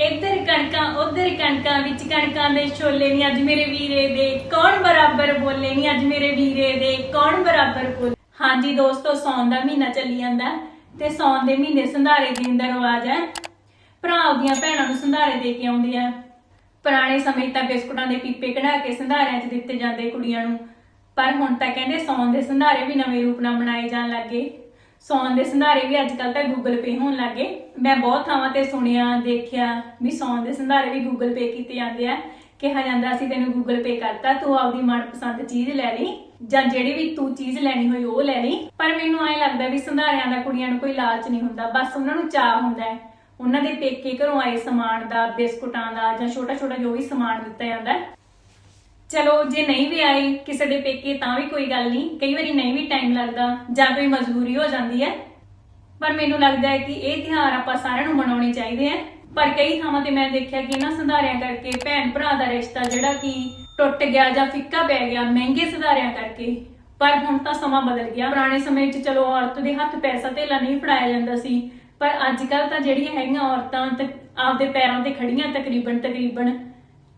ਇੱਧਰ ਕਣਕਾਂ, ਉੱਧਰ ਕਣਕਾਂ, ਵਿੱਚ ਕਣਕਾਂ ਦੇ ਛੋਲੇ ਨਹੀਂ ਅੱਜ ਮੇਰੇ ਵੀਰੇ ਦੇ, ਕੌਣ ਬਰਾਬਰ ਬੋਲੇ ਨਹੀਂ ਅੱਜ ਮੇਰੇ ਵੀਰੇ ਦੇ, ਕੌਣ ਬਰਾਬਰ ਬੋਲੇ? ਹਾਂਜੀ ਦੋਸਤੋ ਸੌਣ ਦਾ ਮਹੀਨਾ ਚੱਲੀ ਜਾਂਦਾ ਤੇ ਸੌਣ ਦੇ ਮਹੀਨੇ ਸੰਧਾਰੇ ਦੇਣ ਦਾ ਰਿਵਾਜ ਹੈ। ਭਰਾ ਆਪਦੀਆਂ ਭੈਣਾਂ ਨੂੰ ਸੰਧਾਰੇ ਦੇ ਕੇ ਆਉਂਦੀ ਹੈ ਪੁਰਾਣੇ ਸਮੇਂ ਤਾਂ ਬਿਸਕੁਟਾਂ ਦੇ ਪੀਪੇ ਕਢਾ ਕੇ ਸੰਧਾਰਿਆਂ 'ਚ ਦਿੱਤੇ ਜਾਂਦੇ ਕੁੜੀਆਂ ਨੂੰ। ਪਰ ਹੁਣ ਤਾਂ ਕਹਿੰਦੇ ਸੌਣ ਦੇ ਸੰਧਾਰੇ ਵੀ ਨਵੇਂ ਰੂਪ ਨਾਲ ਬਣਾਏ ਜਾਣ ਲੱਗੇ ਸੌਣ ਦੇ ਸੰਧਾਰੇ ਵੀ ਅੱਜ ਕੱਲ ਤਾਂ ਗੂਗਲ ਪੇ ਹੋਣ ਲੱਗੇ ਮੈਂ ਬਹੁਤ ਥਾਵਾਂ ਤੇ ਸੁਣਿਆ, ਦੇਖਿਆ ਵੀ ਸੌਣ ਦੇ ਸੰਧਾਰੇ ਵੀ ਗੂਗਲ ਪੇ ਕੀਤੇ ਜਾਂਦੇ ਆ। ਕਿਹਾ ਜਾਂਦਾ ਅਸੀਂ ਤੈਨੂੰ ਗੂਗਲ ਪੇ ਕਰਤਾ, ਤੂੰ ਆਪਦੀ ਮਨਪਸੰਦ ਚੀਜ਼ ਲੈ ਲਈ ਜਾਂ ਜਿਹੜੀ ਵੀ ਤੂੰ ਚੀਜ਼ ਲੈਣੀ ਹੋਈ ਉਹ ਲੈ ਲਈ। ਪਰ ਮੈਨੂੰ ਐਂ ਲੱਗਦਾ ਵੀ ਸੰਧਾਰਿਆਂ ਦਾ ਕੁੜੀਆਂ ਨੂੰ ਕੋਈ ਲਾਲਚ ਨਹੀਂ ਹੁੰਦਾ, ਬਸ ਉਹਨਾਂ ਨੂੰ ਚਾਹ ਹੁੰਦਾ ਹੈ। ਉਹਨਾਂ ਦੇ ਪੇਕੇ ਘਰੋਂ ਆਏ ਸਮਾਨ ਦਾ, ਬਿਸਕੁਟਾਂ ਦਾ ਜਾਂ ਛੋਟਾ ਛੋਟਾ ਜੋ ਵੀ ਸਮਾਨ ਦਿੱਤਾ ਜਾਂਦਾ ਚਲੋ, ਜੇ ਨਹੀਂ ਵੀ ਆਈ ਕਿਸੇ ਦੇ ਪੇਕੇ ਤਾਂ ਵੀ ਕੋਈ ਗੱਲ ਨਹੀਂ। ਕਈ ਵਾਰੀ ਨਹੀਂ ਵੀ ਟਾਈਮ ਲੱਗਦਾ, ਜਾਂ ਕੋਈ ਮਜਬੂਰੀ ਹੋ ਜਾਂਦੀ ਹੈ। ਪਰ ਮੈਨੂੰ ਲੱਗਦਾ ਹੈ ਕਿ ਇਹ ਤਿਉਹਾਰ ਆਪਾਂ ਸਾਰਿਆਂ ਨੂੰ ਮਨਾਉਣੇ ਚਾਹੀਦੇ ਆ ਪਰ ਕਈ ਥਾਵਾਂ ਤੇ ਮੈਂ ਦੇਖਿਆ ਕਿ ਇਹਨਾਂ ਸੰਧਾਰਿਆਂ ਕਰਕੇ ਭੈਣ ਭਰਾ ਦਾ ਰਿਸ਼ਤਾ ਜਿਹੜਾ ਕਿ ਟੁੱਟ ਗਿਆ ਜਾਂ ਫਿੱਕਾ ਪੈ ਗਿਆ, ਮਹਿੰਗੇ ਸੰਧਾਰਿਆਂ ਕਰਕੇ। ਪਰ ਹੁਣ ਤਾਂ ਸਮਾਂ ਬਦਲ ਗਿਆ। ਪੁਰਾਣੇ ਸਮੇਂ 'ਚ ਚਲੋ ਔਰਤ ਦੇ ਹੱਥ ਪੈਸਾ ਧੇਲਾ ਨਹੀਂ ਫੜਾਇਆ ਜਾਂਦਾ ਸੀ। ਪਰ ਅੱਜ ਕੱਲ ਤਾਂ ਜਿਹੜੀਆਂ ਹੈਗੀਆਂ ਔਰਤਾਂ ਤੇ ਆਪਦੇ ਪੈਰਾਂ ਤੇ ਖੜੀਆਂ ਤਕਰੀਬਨ ਤਕਰੀਬਨ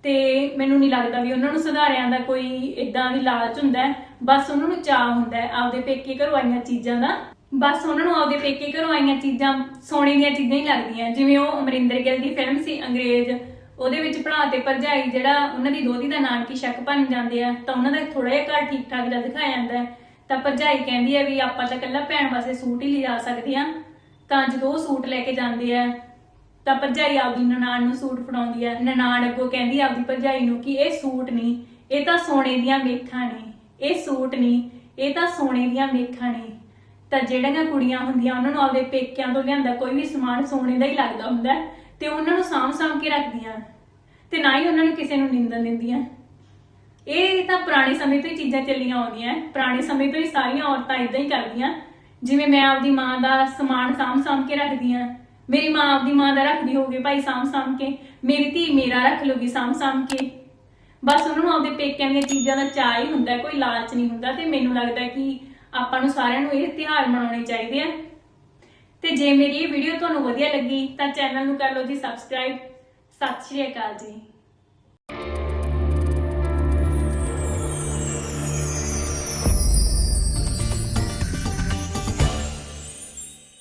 ਤੇ ਮੈਨੂੰ ਨਹੀਂ ਲੱਗਦਾ ਵੀ ਉਹਨਾਂ ਨੂੰ ਸੁਧਾਰਿਆਂ ਦਾ ਕੋਈ ਇਦਾਂ ਵੀ ਲਾਲਚ ਹੁੰਦਾ ਹੈ। ਬਸ ਉਹਨਾਂ ਨੂੰ ਚਾਹ ਹੁੰਦਾ ਹੈ ਆਪਦੇ ਪੇਕੇ ਘਰੋਂ ਆਈਆਂ ਚੀਜ਼ਾਂ ਦਾ। ਬਸ ਉਹਨਾਂ ਨੂੰ ਆਪਦੇ ਪੇਕੇ ਘਰੋਂ ਆਈਆਂ ਚੀਜ਼ਾਂ ਸੋਨੇ ਦੀਆਂ ਚੀਜ਼ਾਂ ਹੀ ਲੱਗਦੀਆਂ। ਜਿਵੇਂ ਉਹ ਅਮਰਿੰਦਰ ਗਿੱਲ ਦੀ ਫਿਲਮ ਸੀ ਅੰਗਰੇਜ਼। ਉਹਦੇ ਵਿੱਚ ਭਰਾ ਤੇ ਭਰਜਾਈ ਜਿਹੜਾ ਉਹਨਾਂ ਦੀ ਦੋਤੀ ਦਾ ਨਾਨਕੀ ਸ਼ੱਕ ਬਣ ਜਾਂਦੇ ਆ, ਤਾਂ ਉਹਨਾਂ ਦਾ ਥੋੜਾ ਜਿਹਾ ਘਰ ਠੀਕ ਠਾਕ ਜਿਹਾ ਦਿਖਾਇਆ ਜਾਂਦਾ ਹੈ। ਤਾਂ ਭਰਜਾਈ ਕਹਿੰਦੀ ਹੈ ਵੀ ਆਪਾਂ ਤਾਂ ਇਕੱਲਾ ਭੈਣ ਵਾਸਤੇ ਸੂਟ ਹੀ ਲਿਜਾ ਸਕਦੇ ਆ ਤਾਂ ਜਦੋਂ ਉਹ ਸੂਟ ਲੈ ਕੇ ਜਾਂਦੇ ਆ ਤਾਂ ਭਰਜਾਈ ਆਪਦੀ ਨਨਾਣ ਨੂੰ ਸੂਟ ਫੜਾਉਂਦੀ ਆ। ਨਨਾਣ ਅੱਗੋਂ ਕਹਿੰਦੀ ਆਪਦੀ ਭਰਜਾਈ ਨੂੰ ਕਿ ਇਹ ਸੂਟ ਨਹੀਂ, ਇਹ ਤਾਂ ਸੋਨੇ ਦੀਆਂ ਮੇਖਾਂ ਨੇ। ਇਹ ਸੂਟ ਨਹੀਂ, ਇਹ ਤਾਂ ਸੋਨੇ ਦੀਆਂ ਮੇਖਾਂ ਨੇ। ਤਾਂ ਜਿਹੜੀਆਂ ਕੁੜੀਆਂ ਹੁੰਦੀਆਂ, ਉਹਨਾਂ ਨੂੰ ਆਪਦੇ ਪੇਕਿਆਂ ਤੋਂ ਲਿਆਂਦਾ ਕੋਈ ਵੀ ਸਮਾਨ ਸੋਨੇ ਦਾ ਹੀ ਲੱਗਦਾ ਹੁੰਦਾ ਤੇ ਉਹਨਾਂ ਨੂੰ ਸਾਂਭ ਸਾਂਭ ਕੇ ਰੱਖਦੀਆਂ। ਤੇ ਨਾ ਹੀ ਉਹਨਾਂ ਨੂੰ ਕਿਸੇ ਨੂੰ ਨਿੰਦਣ ਦਿੰਦੀਆਂ। ਇਹ ਤਾਂ ਪੁਰਾਣੇ ਸਮੇਂ ਤੋਂ ਹੀ ਚੀਜ਼ਾਂ ਚੱਲੀਆਂ ਆਉਂਦੀਆਂ ਪੁਰਾਣੇ ਸਮੇਂ ਤੋਂ ਹੀ ਸਾਰੀਆਂ ਔਰਤਾਂ ਇਦਾਂ ਹੀ ਕਰਦੀਆਂ। ਜਿਵੇਂ ਮੈਂ ਆਪਦੀ ਮਾਂ ਦਾ ਸਮਾਨ ਸਾਂਭ ਸਾਂਭ ਕੇ ਰੱਖਦੀ ਹਾਂ। ਮੇਰੀ ਮਾਂ ਆਪਦੀ ਮਾਂ ਦਾ ਰੱਖਦੀ ਹੋਊਗੀ ਭਾਈ ਸਾਂਭ ਸਾਂਭ ਕੇ। ਮੇਰੀ ਧੀ ਮੇਰਾ ਰੱਖ ਲੂਗੀ ਸਾਂਭ ਸਾਂਭ ਕੇ। ਬਸ ਉਹਨਾਂ ਨੂੰ ਆਪਦੇ ਪੇਕਿਆਂ ਦੀਆਂ ਚੀਜ਼ਾਂ ਦਾ ਚਾਅ ਹੀ ਹੁੰਦਾ, ਕੋਈ ਲਾਲਚ ਨਹੀਂ ਹੁੰਦਾ ਤੇ ਮੈਨੂੰ ਲੱਗਦਾ ਕਿ ਆਪਾਂ ਨੂੰ ਸਾਰਿਆਂ ਨੂੰ ਇਹ ਤਿਉਹਾਰ ਮਨਾਉਣੇ ਚਾਹੀਦੇ ਆ। ਤੇ ਜੇ ਮੇਰੀ ਇਹ ਵੀਡੀਓ ਤੁਹਾਨੂੰ ਵਧੀਆ ਲੱਗੀ ਤਾਂ ਚੈਨਲ ਨੂੰ ਕਰ ਲਓ ਜੀ ਸਬਸਕ੍ਰਾਈਬ ਸਤਿ ਸ਼੍ਰੀ ਅਕਾਲ ਜੀ।